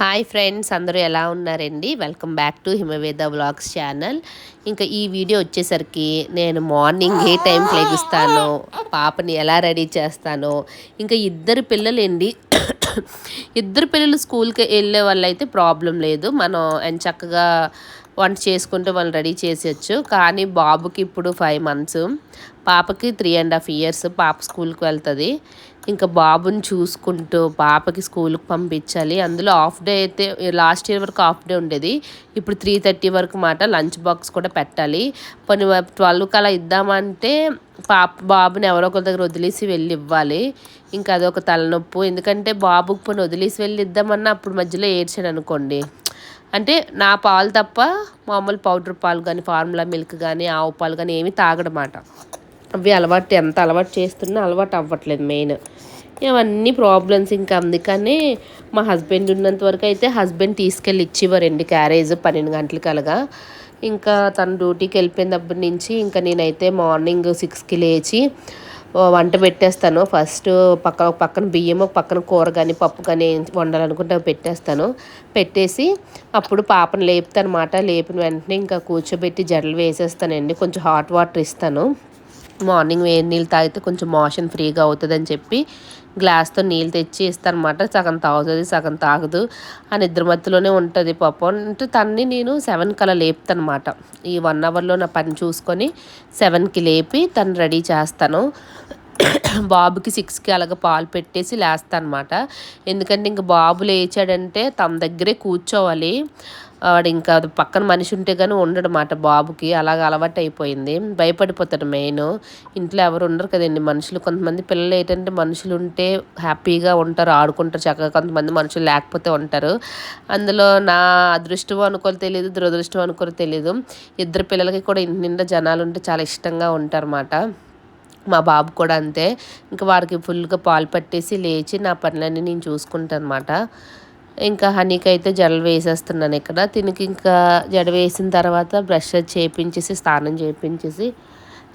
Hi friends అందరూ ఎలా ఉన్నారండి? Welcome back to Himaveda vlogs channel. ఇంకా ఈ వీడియో వచ్చేసరికి నేను మార్నింగ్ ఏ టైంకి లెగుస్తానో పాపని ఎలా రెడీ చేస్తానో ఇంకా ఇద్దరు పిల్లలండి. ఇద్దరు పిల్లలు స్కూల్కి వెళ్ళే వాళ్ళైతే ప్రాబ్లం లేదు. మనం చక్కగా వంట చేసుకుంటూ వాళ్ళు రెడీ చేసేయచ్చు. కానీ బాబుకి ఇప్పుడు ఫైవ్ మంత్స్ పాపకి త్రీ అండ్ హాఫ్ ఇయర్స్ పాప స్కూల్కి వెళ్తుంది. ఇంకా బాబుని చూసుకుంటూ పాపకి స్కూల్కి పంపించాలి. అందులో హాఫ్ డే అయితే లాస్ట్ ఇయర్ వరకు హాఫ్ డే ఉండేది. ఇప్పుడు త్రీ థర్టీ వరకు మాట లంచ్ బాక్స్ కూడా పెట్టాలి. కొన్ని ట్వెల్వ్కి అలా ఇద్దామంటే పాప బాబుని ఎవరో ఒకరి దగ్గర వదిలేసి వెళ్ళి ఇవ్వాలి. ఇంకా అదొక తలనొప్పు. ఎందుకంటే బాబుకి పని వదిలేసి వెళ్ళి ఇద్దామన్నా అప్పుడు మధ్యలో ఏడ్చాడు అనుకోండి. అంటే నా పాలు తప్ప మామూలు పౌడర్ పాలు కానీ ఫార్ములా మిల్క్ కానీ ఆవు పాలు కానీ ఏమీ తాగడమాట. అవి అలవాటు ఎంత అలవాటు చేస్తున్నా అలవాటు అవ్వట్లేదు మెయిన్. ఇవన్నీ ప్రాబ్లమ్స్ ఇంకా అందుకని మా హస్బెండ్ ఉన్నంత వరకు అయితే హస్బెండ్ తీసుకెళ్ళి ఇచ్చేవారండి క్యారేజ్ పన్నెండు గంటలకి ఇంకా తన డ్యూటీకి వెళ్ళిపోయినప్పటి నుంచి ఇంకా నేనైతే మార్నింగ్ సిక్స్కి లేచి వంట పెట్టేస్తాను. ఫస్ట్ పక్క పక్కన బియ్యం పక్కన కూర కానీ పప్పు కానీ వండాలనుకుంటే పెట్టేస్తాను. పెట్టేసి అప్పుడు పాపను లేపుతానమాట. లేపిన వెంటనే ఇంకా కూర్చోబెట్టి జడలు వేసేస్తానండి. కొంచెం హాట్ వాటర్ ఇస్తాను. మార్నింగ్ వేడి నీళ్ళు తాగితే కొంచెం మోషన్ ఫ్రీగా అవుతుందని చెప్పి గ్లాస్తో నీళ్ళు తెచ్చి ఇస్తానమాట సగం తాగుతుంది సగం తాగదు. ఆ నిద్ర మధ్యలోనే ఉంటుంది పాపం. అంటే తన్ని నేను సెవెన్కి అలా లేపుతానమాట ఈ వన్ అవర్లో నా పని చూసుకొని సెవెన్కి లేపి తను రెడీ చేస్తాను. బాబుకి సిక్స్కి అలాగ పాలు పెట్టేసి లేస్తానమాట. అనమాట ఎందుకంటే ఇంక బాబు లేచాడంటే తన దగ్గరే కూర్చోవాలి. వాడు ఇంకా పక్కన మనిషి ఉంటే కానీ ఉండడమాట బాబుకి. అలాగ అలవాటు అయిపోయింది. భయపడిపోతాడు మెయిన్. ఇంట్లో ఎవరు ఉండరు కదండి మనుషులు. కొంతమంది పిల్లలు ఏంటంటే మనుషులు ఉంటే హ్యాపీగా ఉంటారు ఆడుకుంటారు చక్కగా కొంతమంది మనుషులు లేకపోతే ఉంటారు. అందులో నా అదృష్టం అనుకోని తెలియదు దురదృష్టం అనుకోని తెలియదు ఇద్దరు పిల్లలకి కూడా ఇంటి నిండా జనాలు ఉంటే చాలా ఇష్టంగా ఉంటారన్నమాట. మా బాబు కూడా అంతే. ఇంకా వారికి ఫుల్గా పాలు పట్టేసి లేచి నా పనులన్నీ నేను చూసుకుంటాను అనమాట ఇంకా హనీకి అయితే జడలు వేసేస్తున్నాను ఇక్కడ. తినికి ఇంకా జడ వేసిన తర్వాత బ్రష్ చేపించేసి స్నానం చేపించేసి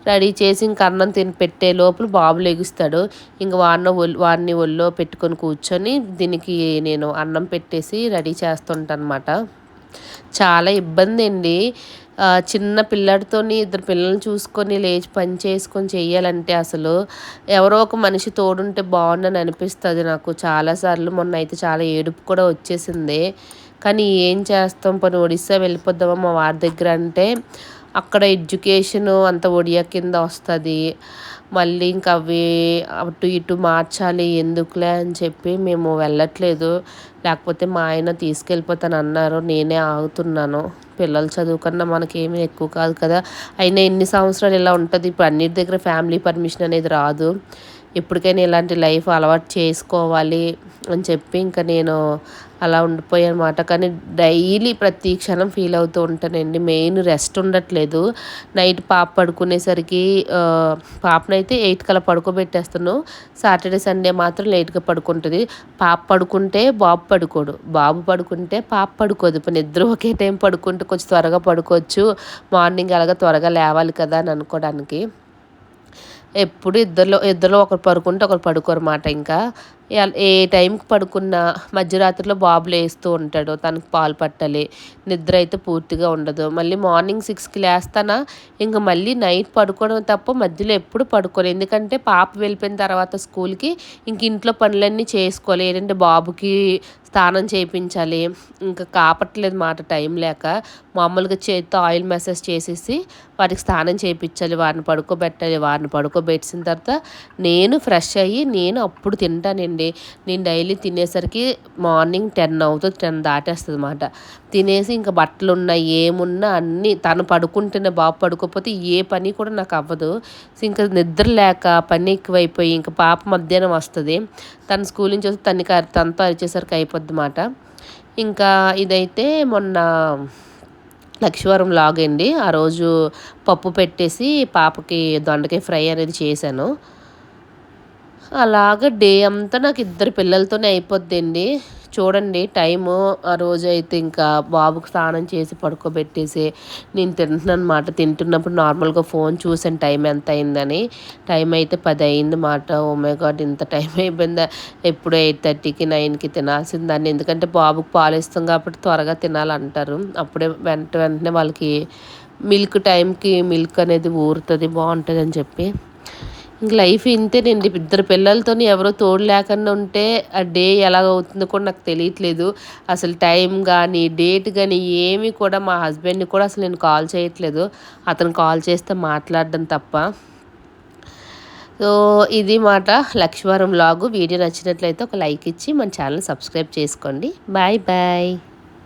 రెడీ చేసి ఇంక అన్నం తిని పెట్టే లోపల బాబు లెగుస్తాడు. ఇంక వాడిన వాడిని ఒళ్ళో పెట్టుకొని కూర్చొని దీనికి నేను అన్నం పెట్టేసి రెడీ చేస్తుంటాను అనమాట చాలా ఇబ్బంది అండి. చిన్న పిల్లడితో ఇద్దరు పిల్లల్ని చూసుకొని లేచి పని చేసుకొని చేయాలంటే అసలు ఎవరో ఒక మనిషి తోడుంటే బాగుండని అనిపిస్తుంది నాకు. చాలాసార్లు మొన్న అయితే చాలా ఏడుపు కూడా వచ్చేసింది. కానీ ఏం చేస్తాం? పని ఒడిస్సా వెళ్ళిపోద్దామా మా వారి దగ్గర అంటే అక్కడ ఎడ్యుకేషన్ అంత ఒడియా కింద వస్తుంది. మళ్ళీ ఇంకా అవి అటు ఇటు మార్చాలి ఎందుకులే అని చెప్పి మేము వెళ్ళట్లేదు. లేకపోతే మా ఆయన తీసుకెళ్ళిపోతాను అన్నారు. నేనే ఆగుతున్నాను. పిల్లల చదువు కన్నా మనకేమీ ఎక్కువ కాదు కదా. అయినా ఎన్ని సంవత్సరాలు ఇలా ఉంటుంది? ఇప్పుడు అన్నిటి దగ్గర ఫ్యామిలీ పర్మిషన్ అనేది రాదు. ఎప్పటికైనా ఇలాంటి లైఫ్ అలవాటు చేసుకోవాలి అని చెప్పి ఇంకా నేను అలా ఉండిపోయానమాట కానీ డైలీ ప్రతి క్షణం ఫీల్ అవుతూ ఉంటానండి. మెయిన్ రెస్ట్ ఉండట్లేదు. నైట్ పాప పడుకునేసరికి పాపనైతే ఎయిట్ కల్లా పడుకోబెట్టేస్తాను. సాటర్డే సండే మాత్రం లేట్గా పడుకుంటుంది. పాప పడుకుంటే బాబు పడుకోడు. బాబు పడుకుంటే పాప పడుకోదు. ఇప్పుడు నిద్ర ఒకే టైం పడుకుంటే కొంచెం త్వరగా పడుకోవచ్చు. మార్నింగ్ అలాగా త్వరగా లేవాలి కదా అని అనుకోవడానికి. ఎప్పుడు ఇద్దరిలో ఇద్దరు ఒకరు పడుకుంటే ఒకరు పడుకోరమాట ఇంకా. ఏ టైంకి పడుకున్నా మధ్యరాత్రిలో బాబులు వేస్తూ ఉంటాడు తనకు పాలు పట్టాలి నిద్ర అయితే పూర్తిగా ఉండదు. మళ్ళీ మార్నింగ్ సిక్స్కి లేస్తానా ఇంకా మళ్ళీ నైట్ పడుకోవడం తప్ప మధ్యలో ఎప్పుడు పడుకోను ఎందుకంటే పాప వెళ్ళిపోయిన తర్వాత స్కూల్కి ఇంక ఇంట్లో పనులన్నీ చేసుకోవాలి ఏంటంటే బాబుకి స్నానం చేయించాలి ఇంకా కాపట్లేదు మాట టైం లేక. మామూలుగా చేతితో ఆయిల్ మెసేజ్ చేసేసి వాటికి స్నానం చేయించాలి వారిని పడుకోబెట్టాలి వారిని పడుకో పడుకోబెట్టిన తర్వాత నేను ఫ్రెష్ అయ్యి నేను అప్పుడు తింటానండి. నేను డైలీ తినేసరికి మార్నింగ్ టెన్ అవుతుంది టెన్ దాటేస్తుంది అనమాట తినేసి ఇంకా బట్టలు ఉన్నా ఏమున్నా అన్నీ తను పడుకుంటేనే బాబు పడుకోకపోతే ఏ పని కూడా నాకు అవ్వదు. ఇంకా నిద్ర లేక పని ఎక్కువైపోయి ఇంకా పాప మధ్యాహ్నం వస్తుంది. తను స్కూల్ నుంచి వస్తే తనకి తనతో అరిచేసరికి అయిపోద్ది అన్నమాట ఇంకా ఇదైతే మొన్న లక్ష్మీవారం లాగ్ అండి ఆ రోజు పప్పు పెట్టేసి పాపకి దొండకాయ ఫ్రై అనేది చేశాను. అలాగ డే అంతా నాకు ఇద్దరు పిల్లలతోనే అయిపోద్దండి. చూడండి టైము. ఆ రోజు అయితే ఇంకా బాబుకు స్నానం చేసి పడుకోబెట్టేసి నేను తింటున్నాను అనమాట తింటున్నప్పుడు నార్మల్గా ఫోన్ చూసాను టైం ఎంత అయిందని టైం అయితే పది అయింది మాట ఓమే గాడ్ ఇంత టైం అయిపోయిందా? ఎప్పుడు ఎయిట్ థర్టీకి నైన్కి తినాల్సిందాన్ని ఎందుకంటే బాబుకు పాలు ఇస్తాం కాబట్టి త్వరగా తినాలంటారు. అప్పుడే వెంట వెంటనే వాళ్ళకి మిల్క్ టైంకి మిల్క్ అనేది ఊరుతుంది బాగుంటుంది అని చెప్పి. ఇంక లైఫ్ ఇంతేనండి ఇద్దరు పిల్లలతో ఎవరో తోడు లేకుండా ఉంటే ఆ డే ఎలా అవుతుందో కూడా నాకు తెలియట్లేదు. అసలు టైం కానీ డేట్ కానీ ఏమి కూడా మా హస్బెండ్ని కూడా అసలు నేను కాల్ చేయట్లేదు. అతను కాల్ చేస్తే మాట్లాడడం తప్ప. సో ఇది మాట లక్ష్మీవారం లాగు వీడియో నచ్చినట్లయితే ఒక లైక్ ఇచ్చి మన ఛానల్ సబ్స్క్రైబ్ చేసుకోండి. Bye bye.